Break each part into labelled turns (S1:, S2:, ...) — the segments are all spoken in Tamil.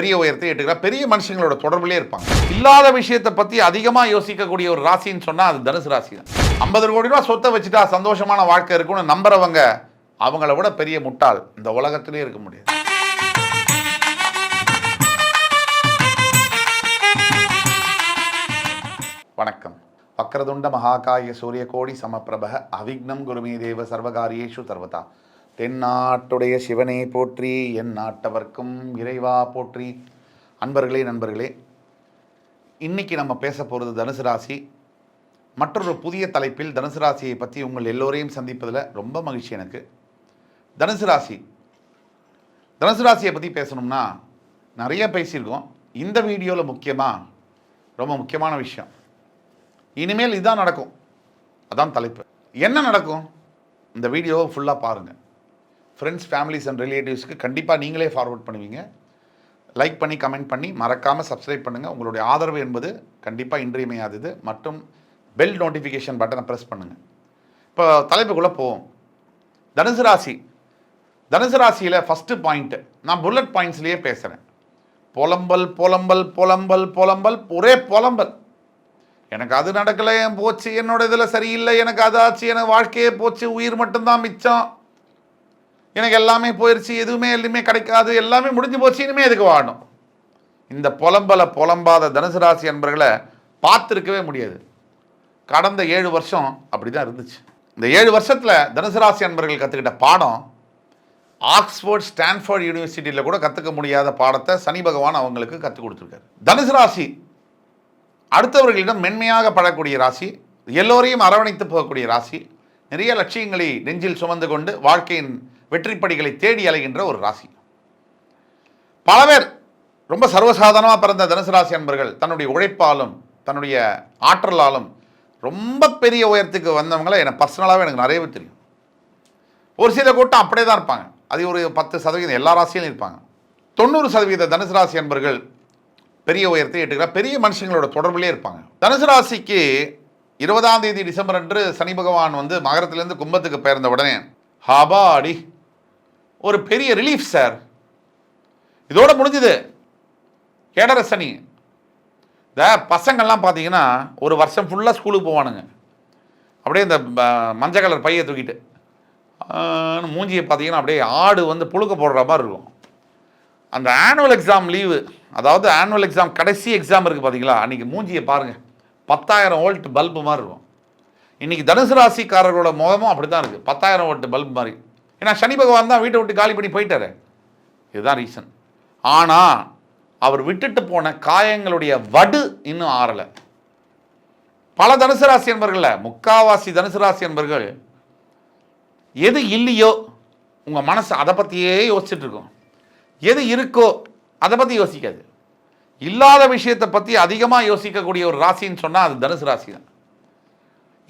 S1: பெரிய உயரத்தை எட்டுக்கிறார் பெரிய மனுஷங்களோட தொடர்புலேயே இருப்பாங்க. இல்லாத விஷயத்தை பற்றி அதிகமாக யோசிக்கக்கூடிய ஒரு ராசின்னு சொன்னால் அது தனுசு ராசி தான் ஐம்பது கோடி ரூபா சொத்தை வச்சுட்டா சந்தோஷமான வாழ்க்கை இருக்கும்னு நம்புறவங்க அவங்கள விட பெரிய முட்டாள் இந்த உலகத்திலே இருக்க முடியாது. வணக்கம். வக்ரதுண்ட மகாகாய சூரிய கோடி சமப்பிரப அவிக்னம் குருமே தேவ சர்வகாரியேஷு சர்வதா. தென்னாட்டுடைய சிவனை போற்றி என் நாட்டவர்க்கும் இறைவா போற்றி. அன்பர்களே நண்பர்களே இன்னைக்கு நம்ம பேச போகிறது தனுசு ராசி. மற்றொரு புதிய தலைப்பில் தனுசு ராசியை பற்றி உங்கள் எல்லோரையும் சந்திப்பதில் ரொம்ப மகிழ்ச்சி எனக்கு. தனுசு ராசி. தனுசு ராசியை பற்றி பேசணும்னா நிறைய பேசியிருக்கோம். இந்த வீடியோவில் முக்கியமாக ரொம்ப முக்கியமான விஷயம். இனிமேல் இதுதான் நடக்கும். அதான் தலைப்பு. என்ன நடக்கும்? இந்த வீடியோவை ஃபுல்லாக பாருங்கள் ஃப்ரெண்ட்ஸ் ஃபேமிலிஸ் அண்ட் ரிலேட்டிவ்ஸ்க்கு கண்டிப்பாக நீங்களே ஃபார்வர்ட் பண்ணுவீங்க. லைக் பண்ணி கமெண்ட் பண்ணி மறக்காமல் சப்ஸ்கிரைப் பண்ணுங்கள் உங்களுடைய ஆதரவு என்பது கண்டிப்பாக இன்றியமையாதது. மற்றும் பெல் நோட்டிஃபிகேஷன் பட்டனை ப்ரெஸ் பண்ணுங்கள் இப்போ தலைப்புக்குள்ளே போவோம். தனுசு ராசி. தனுசு ராசியில் ஃபஸ்ட்டு பாயிண்ட்டு நான் புல்லட் பாயிண்ட்ஸ்லேயே பேசுகிறேன் புலம்பல் புலம்பல் புலம்பல் புலம்பல் ஒரே புலம்பல். எனக்கு அது நடக்கலை என் போச்சு என்னோட இதில் சரியில்லை எனக்கு அது ஆச்சு எனக்கு வாழ்க்கையே போச்சு உயிர் மட்டும்தான் மிச்சம். எனக்கு எல்லாமே போயிடுச்சு எதுவுமே எதுவுமே கிடைக்காது எல்லாமே முடிஞ்சு போச்சு இனிமே எதுக்கு வாழணும்? இந்த புலம்பலை புலம்பாத தனுசு ராசி அன்பர்களை பார்த்துருக்கவே முடியாது. கடந்த ஏழு வருஷம் அப்படி தான் இருந்துச்சு. இந்த ஏழு வருஷத்தில் தனுசு ராசி அன்பர்கள் கற்றுக்கிட்ட பாடம் ஆக்ஸ்போர்ட் ஸ்டான்ஃபோர்ட் யூனிவர்சிட்டியில் கூட கற்றுக்க முடியாத பாடத்தை சனி பகவான் அவங்களுக்கு கற்றுக் கொடுத்துருக்காரு. தனுசு ராசி அடுத்தவர்களிடம் மென்மையாக படக்கூடிய ராசி எல்லோரையும் அரவணைத்து போகக்கூடிய ராசி நிறைய லட்சியங்களை நெஞ்சில் சுமந்து கொண்டு வாழ்க்கையின் வெற்றிப்படிகளை தேடி அலைகின்ற ஒரு ராசி. பல பேர் ரொம்ப சர்வசாதாரணமாக பிறந்த தனுசு ராசி அன்பர்கள் தன்னுடைய உழைப்பாலும் தன்னுடைய ஆற்றலாலும் ரொம்ப பெரிய உயரத்துக்கு வந்தவங்கள எனக்கு பர்சனலாகவே எனக்கு நிறையவே தெரியும். ஒரு சில கூட்டம் அப்படியே தான் இருப்பாங்க. அது ஒரு பத்து சதவீதம் எல்லா ராசியிலும் இருப்பாங்க. தொண்ணூறு சதவீத தனுசு ராசி அன்பர்கள் பெரிய உயரத்தை எட்டுக்கிற பெரிய மனுஷங்களோட தொடர்புலேயே இருப்பாங்க. தனுசு ராசிக்கு இருபதாம் தேதி டிசம்பர் அன்று சனி பகவான் வந்து மகரத்திலேருந்து கும்பத்துக்கு பெயர்ந்த உடனே ஹபாடி ஒரு பெரிய ரிலீஃப் சார் இதோட முடிஞ்சுது. ஏடர சனி. இந்த பசங்கள்லாம் பார்த்தீங்கன்னா ஒரு வருஷம் ஃபுல்லாக ஸ்கூலுக்கு போவானுங்க. அப்படியே இந்த மஞ்சள் கலர் பையை தூக்கிட்டு மூஞ்சியை பார்த்தீங்கன்னா அப்படியே ஆடு வந்து புழுக்க போடுற மாதிரி இருக்கும். அந்த ஆனுவல் எக்ஸாம் லீவு அதாவது ஆனுவல் எக்ஸாம் கடைசி எக்ஸாம் இருக்குது பார்த்தீங்களா அன்றைக்கி மூஞ்சியை பாருங்கள் பத்தாயிரம் வோல்ட் பல்பு மாதிரி இருக்கும். இன்றைக்கி தனுசு ராசிக்காரர்களோட முகமும் அப்படி தான் இருக்குது பத்தாயிரம் வோல்ட் பல்ப் மாதிரி. ஏன்னா சனி பகவான் தான் வீட்டை விட்டு காலி பண்ணி போயிட்டாரு. இதுதான் ரீசன் ஆனால் அவர் விட்டுட்டு போன காயங்களுடைய வடு இன்னும் ஆறலை. பல தனுசு ராசி என்பர்களில் முக்காவாசி தனுசு ராசி என்பர்கள் எது இல்லையோ உங்கள் மனசு அதை பற்றியே யோசிச்சுட்டு இருக்கும். எது இருக்கோ அதை பற்றி யோசிக்காது. இல்லாத விஷயத்தை பற்றி அதிகமாக யோசிக்கக்கூடிய ஒரு ராசின்னு சொன்னால் அது தனுசு ராசி தான்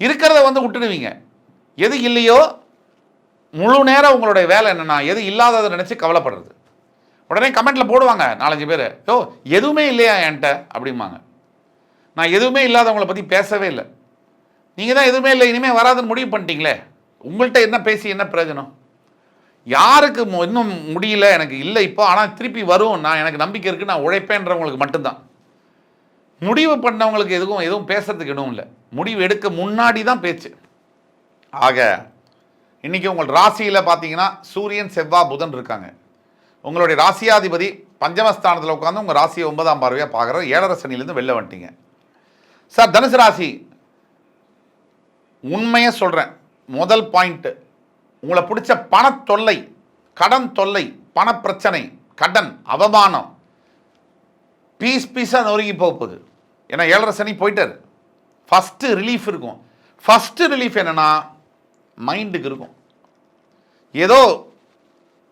S1: இருக்கிறத வந்து விட்டுடுவீங்க. எது இல்லையோ முழு நேரம் உங்களுடைய வேலை என்னன்னா எது இல்லாததை நினச்சி கவலைப்படுறது. உடனே கமெண்ட்டில் போடுவாங்க நாலஞ்சு பேர். யோ எதுவுமே இல்லையா என்கிட்ட? அப்படிம்பாங்க. நான் எதுவுமே இல்லாதவங்கள பற்றி பேசவே இல்லை. நீங்கள் தான் எதுவுமே இல்லை இனிமேல் வராதுன்னு முடிவு பண்ணிட்டீங்களே. உங்கள்கிட்ட என்ன பேசி என்ன பிரயோஜனம்? யாருக்கு மு- இன்னும் முடியல எனக்கு இல்லை இப்போ. ஆனால் திருப்பி வரும். நான் எனக்கு நம்பிக்கை இருக்குது நான் உழைப்பேன்றவங்களுக்கு மட்டும்தான். முடிவு பண்ணவங்களுக்கு எதுவும் எதுவும் பேசுறதுக்கு எதுவும் இல்லை. முடிவு எடுக்க முன்னாடி தான் பேச்சு. ஆக இன்றைக்கி உங்கள் ராசியில் பார்த்தீங்கன்னா சூரியன் செவ்வாய் புதன் இருக்காங்க. உங்களுடைய ராசியாதிபதி பஞ்சமஸ்தானத்தில் உட்காந்து உங்கள் ராசியை ஒன்பதாம் பார்வையாக பார்க்குற ஏழரை சனிலேருந்து வெளில வந்துட்டீங்க. சார் தனுசு ராசி. உண்மையை சொல்கிறேன் முதல் பாயிண்ட்டு உங்களை பிடிச்ச பணத்தொல்லை கடன் தொல்லை பணப்பிரச்சனை கடன் அவமானம் பீஸ் பீஸாக நொறுங்கி போகுது. ஏன்னா ஏழரை சனி போயிட்டார். ஃபஸ்ட்டு ரிலீஃப் இருக்கும். ஃபஸ்ட்டு ரிலீஃப் என்னென்னா மைண்டுக்கு இருக்கும். ஏதோ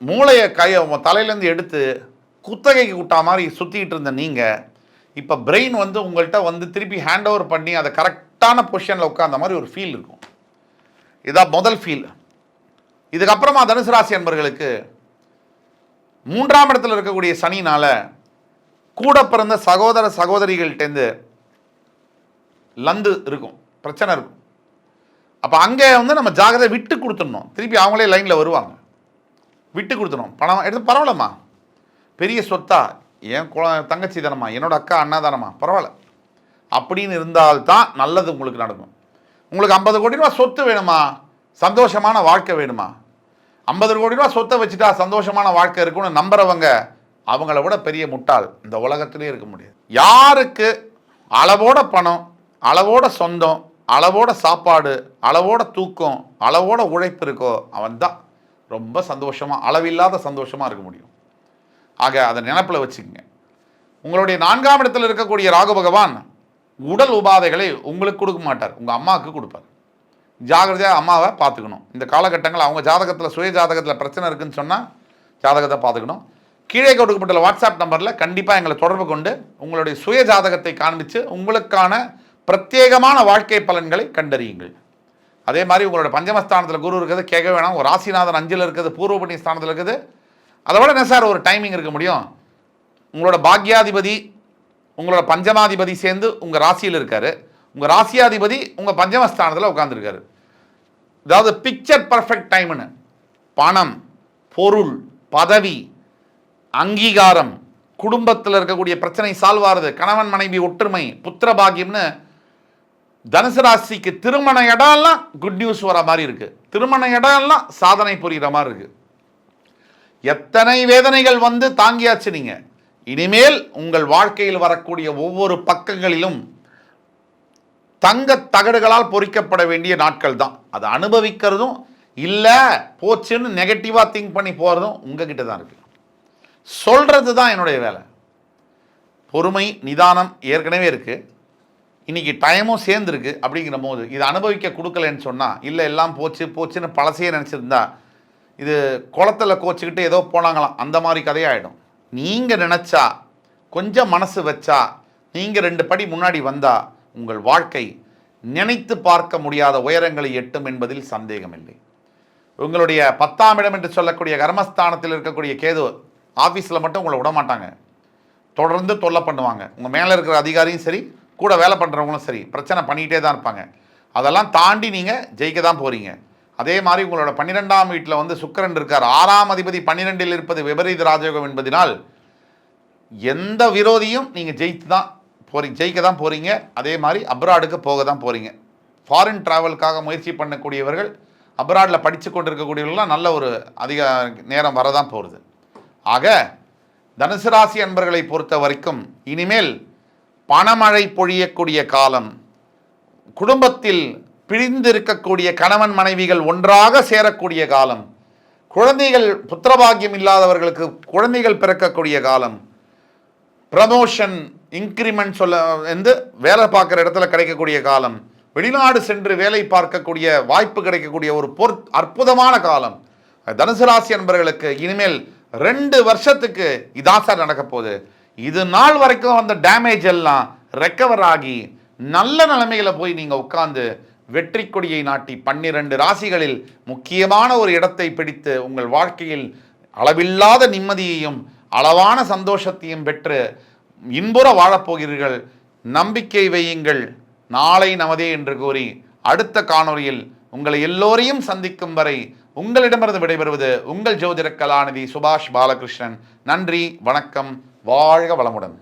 S1: மூளையை கையை உங்கள் தலையிலேருந்து எடுத்து குத்தகைக்கு விட்டா மாதிரி சுற்றிக்கிட்டு இருந்த நீங்கள் இப்போ பிரெயின் வந்து உங்கள்கிட்ட வந்து திருப்பி ஹேண்ட் ஓவர் பண்ணி அதை கரெக்டான பொசிஷனில் உட்காந்த மாதிரி ஒரு ஃபீல் இருக்கும். இதான் முதல் ஃபீல் இதுக்கப்புறமா தனுசு ராசி அன்பர்களுக்கு மூன்றாம் இடத்துல இருக்கக்கூடிய சனினால் கூட பிறந்த சகோதர சகோதரிகள்கிட்டேருந்து லந்து இருக்கும் பிரச்சனை இருக்கும். அப்போ அங்கே வந்து நம்ம ஜாகிரதை விட்டு கொடுத்துடணும். திருப்பி அவங்களே லைனில் வருவாங்க. விட்டு கொடுத்துடணும். பணம் எடுத்து பரவாயில்லம்மா. பெரிய சொத்தா. என் குழ தங்கச்சி தானம்மா. என்னோட அக்கா அண்ணா தானம்மா. பரவாயில்ல. அப்படின்னு இருந்தால்தான் நல்லது உங்களுக்கு நடக்கும். உங்களுக்கு ஐம்பது கோடி ரூபா சொத்து வேணுமா? சந்தோஷமான வாழ்க்கை வேணுமா? ஐம்பது கோடி ரூபா சொத்தை வச்சுட்டா சந்தோஷமான வாழ்க்கை இருக்கும்னு நம்புறவங்க அவங்கள விட பெரிய முட்டாள் இந்த உலகத்திலே இருக்க முடியாது. யாருக்கு அளவோட பணம் அளவோட சொந்தம் அளவோட சாப்பாடு அளவோட தூக்கம் அளவோட உழைப்பு இருக்கோ அவன் தான் ரொம்ப சந்தோஷமாக அளவில்லாத சந்தோஷமாக இருக்க முடியும். ஆக அதை நினப்பில் வச்சுக்கோங்க. உங்களுடைய நான்காம் இடத்தில் இருக்கக்கூடிய ராகு பகவான் உடல் உபாதைகளை உங்களுக்கு கொடுக்க மாட்டார். உங்கள் அம்மாவுக்கு கொடுப்பார். ஜாகிரதையாக அம்மாவை பார்த்துக்கணும். இந்த காலகட்டங்கள் அவங்க ஜாதகத்தில் சுய ஜாதகத்தில் பிரச்சனை இருக்குன்னு சொன்னால் ஜாதகத்தை பார்த்துக்கணும். கீழே கொடுக்கப்பட்டுள்ள வாட்ஸ்அப் நம்பரில் கண்டிப்பாக எங்களை தொடர்பு கொண்டு உங்களுடைய சுய ஜாதகத்தை காண்பித்து உங்களுக்கான பிரத்யேகமான வாழ்க்கை பலன்களை கண்டறியுங்கள். அதே மாதிரி உங்களோட பஞ்சமஸ்தானத்தில் குரு இருக்கிறது கேட்க வேணாம். ஒரு ராசிநாதன் அஞ்சில் இருக்குது பூர்வ புண்ணிய ஸ்தானத்தில் இருக்குது. அதை விட என்ன சார் ஒரு டைமிங் இருக்க முடியும்? உங்களோட பாக்யாதிபதி உங்களோட பஞ்சமாதிபதி சேர்ந்து உங்கள் ராசியில் இருக்கார். உங்கள் ராசியாதிபதி உங்கள் பஞ்சமஸ்தானத்தில் உட்காந்துருக்காரு அதாவது பிக்சர் பர்ஃபெக்ட் டைம்னு பணம் பொருள் பதவி அங்கீகாரம் குடும்பத்தில் இருக்கக்கூடிய பிரச்சனை சால்வ் ஆகுது கணவன் மனைவி ஒற்றுமை புத்திர பாக்கியம்னு தனுசு ராசிக்கு திருமண இடம்லாம் குட் நியூஸ் வர மாதிரி இருக்கு. திருமண இடம்லாம் சாதனை புரிகிற மாதிரி இருக்கு. எத்தனை வேதனைகள் வந்து தாங்கியாச்சு நீங்க. இனிமேல் உங்கள் வாழ்க்கையில் வரக்கூடிய ஒவ்வொரு பக்கங்களிலும் தங்க தகடுகளால் பொறிக்கப்பட வேண்டிய நாட்கள் தான். அதை அனுபவிக்கிறதும் இல்லை போச்சுன்னு நெகட்டிவாக திங்க் பண்ணி போகிறதும் உங்ககிட்ட தான் இருக்கு. சொல்கிறது தான் என்னுடைய வேலை. பொறுமை நிதானம் ஏற்கனவே இருக்குது இன்னைக்கு டைமும் சேர்ந்துருக்கு அப்படிங்கிற போது இதை அனுபவிக்க கொடுக்கலன்னு சொன்னால் இல்லை எல்லாம் போச்சு போச்சுன்னு பழசையே நினச்சிருந்தா இது குளத்துல கோச்சிக்கிட்டு ஏதோ போனாங்களாம். அந்த மாதிரி கதையாயிடும். நீங்கள் நினச்சா கொஞ்சம் மனசு வச்சா நீங்கள் ரெண்டு படி முன்னாடி வந்தால் உங்கள் வாழ்க்கை நினைத்து பார்க்க முடியாத உயரங்களை எட்டும் என்பதில் சந்தேகமில்லை. உங்களுடைய பத்தாம் இடம் என்று சொல்லக்கூடிய கர்மஸ்தானத்தில் இருக்கக்கூடிய கேது ஆஃபீஸில் மட்டும் உங்களை விட மாட்டாங்க தொடர்ந்து தொல்லை பண்ணுவாங்க. உங்கள் மேலே இருக்கிற அதிகாரியும் சரி கூட வேலை பண்ணுறவங்களும் சரி பிரச்சனை பண்ணிக்கிட்டே தான் இருப்பாங்க. அதெல்லாம் தாண்டி நீங்கள் ஜெயிக்க தான் போகிறீங்க அதே மாதிரி உங்களோட பன்னிரெண்டாம் வீட்டில் வந்து சுக்கரன் இருக்கார். ஆறாம் அதிபதி பன்னிரெண்டில் இருப்பது விபரீத ராஜயோகம் என்பதினால் எந்த விரோதியும் நீங்கள் ஜெயித்து தான் போகிறீங்க ஜெயிக்க தான் போகிறீங்க அதே மாதிரி அப்ராடுக்கு போக தான் போகிறீங்க ஃபாரின் ட்ராவலுக்காக முயற்சி பண்ணக்கூடியவர்கள் அப்ராடில் படித்து கொண்டிருக்கக்கூடியவர்கள்லாம் நல்ல ஒரு அதிக நேரம் வரதான் போகிறது ஆக தனுசு ராசி அன்பர்களை பொறுத்த வரைக்கும் இனிமேல் பணமழை பொழியக்கூடிய காலம் குடும்பத்தில் பிரிந்திருக்கக்கூடிய கணவன் மனைவிகள் ஒன்றாக சேரக்கூடிய காலம் குழந்தைகள் புத்திரபாகியம் இல்லாதவர்களுக்கு குழந்தைகள் பிறக்கக்கூடிய காலம் ப்ரமோஷன் இன்க்ரிமெண்ட் சொல்ல வந்து வேலை பார்க்குற இடத்துல கிடைக்கக்கூடிய காலம் வெளிநாடு சென்று வேலை பார்க்கக்கூடிய வாய்ப்பு கிடைக்கக்கூடிய ஒரு பொற் அற்புதமான காலம். தனுசு ராசி அன்பர்களுக்கு இனிமேல் ரெண்டு வருஷத்துக்கு இதான் சார் நடக்க போகுது இது நாள் வரைக்கும் அந்த டேமேஜ் எல்லாம் ரெக்கவர் ஆகி நல்ல நிலைமையில போய் நீங்க உட்கார்ந்து வெற்றி கொடியை நாட்டி பன்னிரண்டு ராசிகளில் முக்கியமான ஒரு இடத்தை பிடித்து உங்கள் வாழ்க்கையில் அளவில்லாத நிம்மதியையும் அளவான சந்தோஷத்தையும் பெற்று இன்புற வாழப்போகிறீர்கள் நம்பிக்கை வையுங்கள். நாளை நமதே என்று கூறி அடுத்த காணொளியில் உங்களை எல்லோரையும் சந்திக்கும் வரை உங்களிடமிருந்து விடைபெறுவது உங்கள் ஜோதிட கலாநிதி சுபாஷ் பாலகிருஷ்ணன். நன்றி வணக்கம். வாழ்க வளமுடன்.